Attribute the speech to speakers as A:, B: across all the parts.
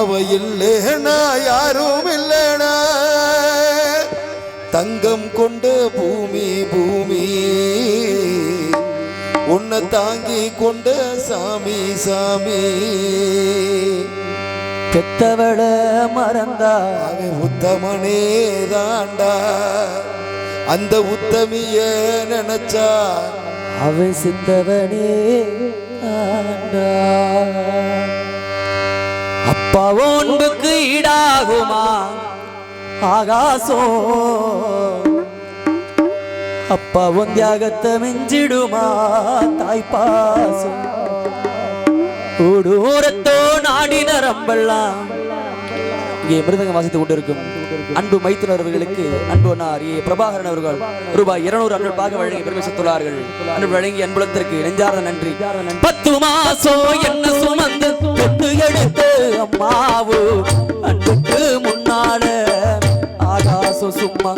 A: அவ இல்லேனா யாரும் இல்லேனா தங்கம் கொண்ட பூமி பூமி. உன்னை தாங்கி கொண்ட சாமி சாமி.
B: பெத்தவள மறந்தா?
A: அவன் உத்தமனே தாண்டா. அந்த உத்தமிய நினைச்சா?
B: அவன் சித்தவனே ஆண்டா அப்பாவோ ஒன்புக்கு ஈடாகுமா? ஆகாசோ. அப்பாவும் தியாகத்தை மிஞ்சிடுமா தாய்ப்பாசம்? ஊடூரத்தோ நாடின ரம்பெல்லாம். இங்கே மிருதங்க வாசித்துக் கொண்டிருக்கும் அன்பு மைத்துனர் அவர்களுக்கு அன்பு அண்ணார் ஏ பிரபாகரன் அவர்கள் ரூபாய் இருநூறு அன்பு பாக வழங்கி பெருமை சேர்த்துள்ளார்கள். அன்பு வழங்கி அன்புலத்திற்கு நெஞ்சார்ந்த நன்றி. பத்து மாசம் என்ன சுமந்த பெத்து எடுத்து அம்மாவு அன்புக்கு முன்னால. ஆகாசம் சும்மா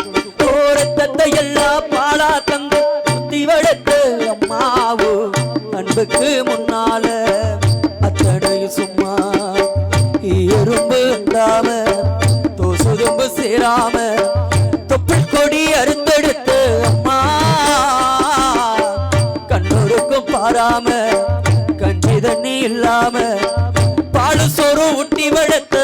B: ஓரத்தத்தை எல்லாம் பாலா தந்து சுத்தி வளர்த்து அம்மாவு அன்புக்கு முன்னால. அத்தனையும் சும்மா எறும்பு இல்லாம தோசுதும்பு சேராம தொப்புள் கொடி அறுத்தெடுத்து அம்மா. கண்ணூருக்கும் பாராம கஞ்சி தண்ணி இல்லாம பாலு சோறு ஊட்டி வளர்த்த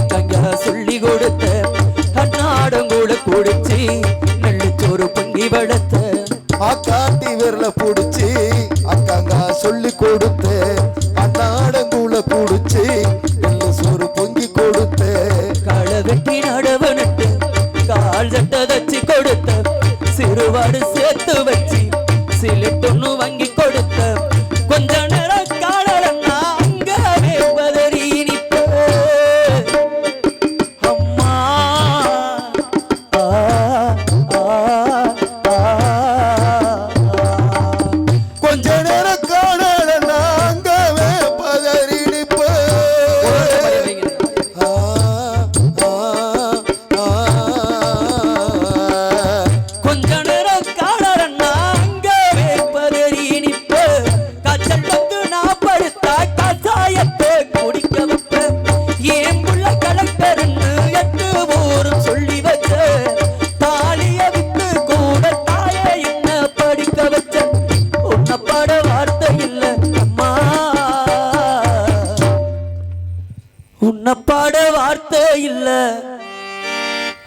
B: அக்கங்க சொல்லி கொடுத்த கண்ணாடங்கூட குடிச்சு நெல்லுச்சோறு பொங்கி வளர்த்த.
A: அக்காட்டி விரல புடிச்சு அக்காங்க சொல்லி
B: கொடு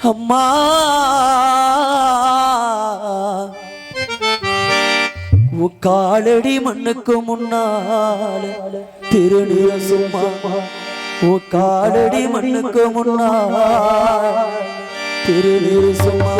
B: அம்மா. காலடி மண்ணுக்கு முன்னால திருநீர சும்மா. ஓ காலடி மண்ணுக்கு முன்னால திருநீர சும்மா.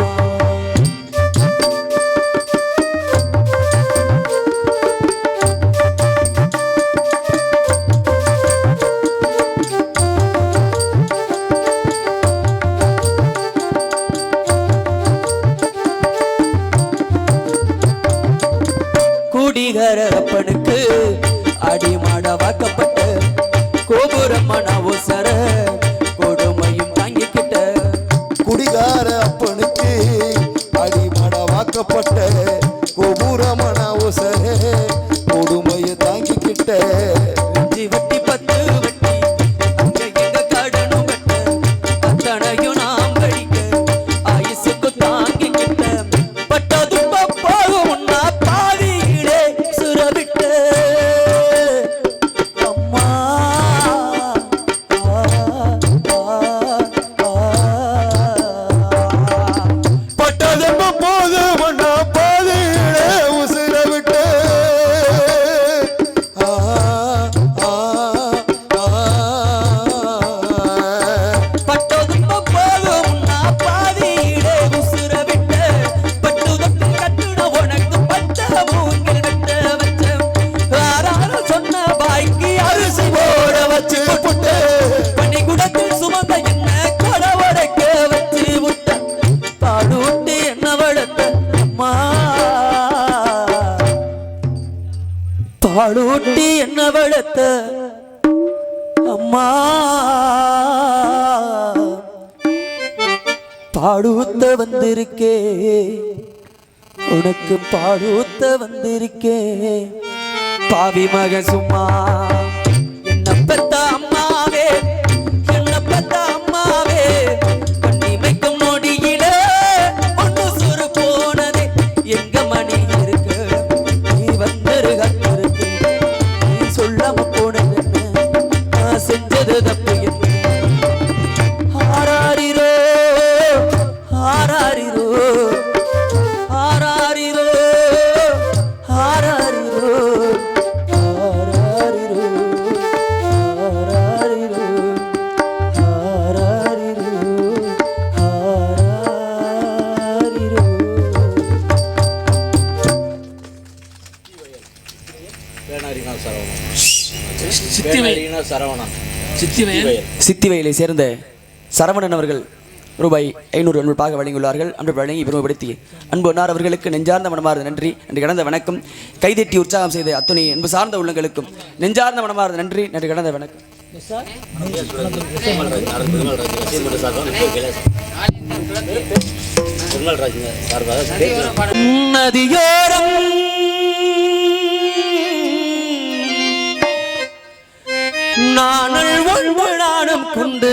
B: പാലൂട്ടി എന്നെ വെളുത്ത് അമ്മ പാടൂത്ത വന്നിരിക്കേ உனக்கு பாடூத்த வந்திருக்கே பாவி மக சும்மா ஆராரிரோ? ஆராரிரோ? ஆராரிரோ? ஆராரிரோ? ஆராரிரோ? ஆராரிரோ? ஆராரிரோ?
C: வேணாரினா சரவணன்
D: சித்திவயல்
B: சித்திவயலை சேர்ந்த சரவணன் அவர்கள் ரூபாய் ஐநூறு அன்பிற்பாக வழங்கியுள்ளார்கள். அன்பு வழங்கி பெருமைப்படுத்தி அன்பு அன்னார் அவர்களுக்கு நெஞ்சார்ந்த மனமார்ந்த நன்றி. என்று கடந்த வணக்கம். கைதட்டி உற்சாகம் செய்த அத்துணை அன்பு சார்ந்த உள்ளங்களுக்கும் நெஞ்சார்ந்த மனமார்ந்த நன்றி. என்று கடந்த வணக்கம். நதியோரம் நானல் ஒன்பதானம் கொண்டு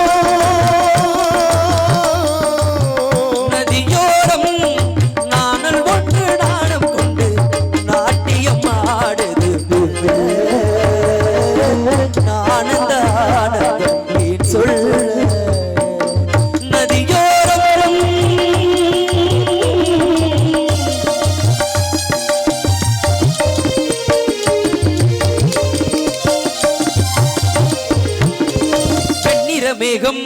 B: மேகம்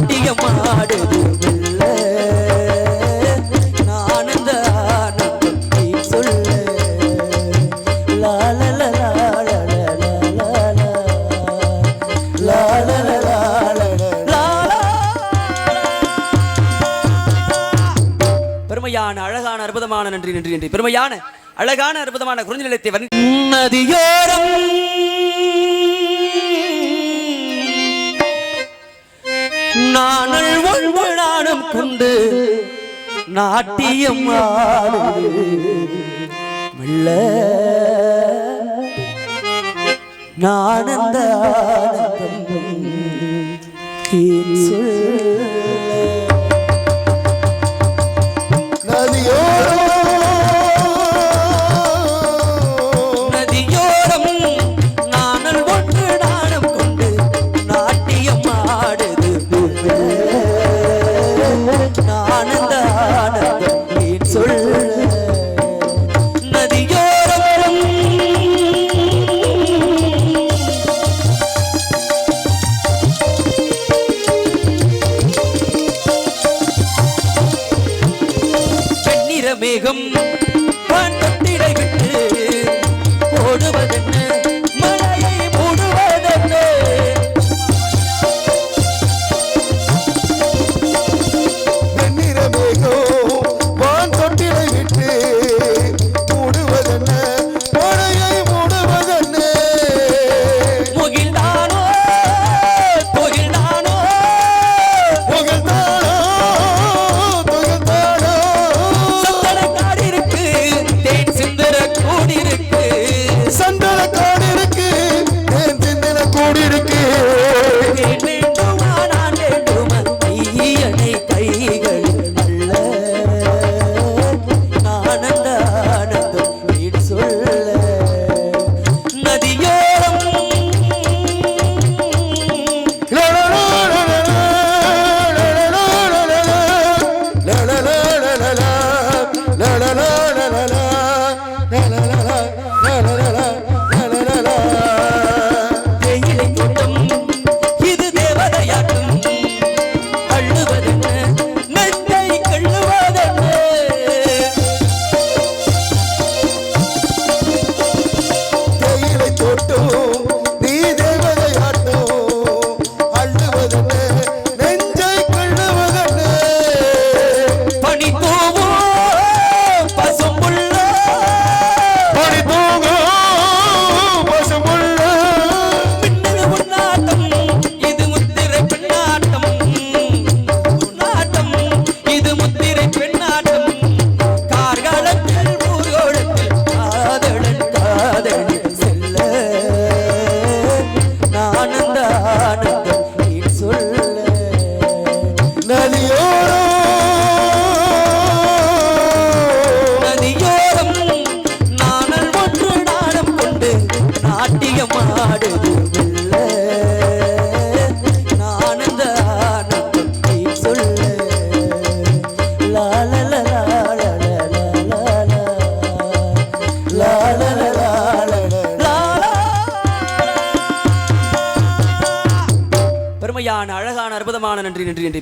B: நாட்டியம் ஆடுது பெருமையான அழகான அற்புதமான நன்றி நன்றி நன்றி. பெருமையான அழகான அற்புதமான குறைந்த நிலையத்தை நதியோ நாட்டியம் மெல்ல நானந்த நதியோ மேகம்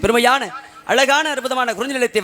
B: பெருமையான அழகான அற்புதமான குறிஞ்சி நிலையத்தை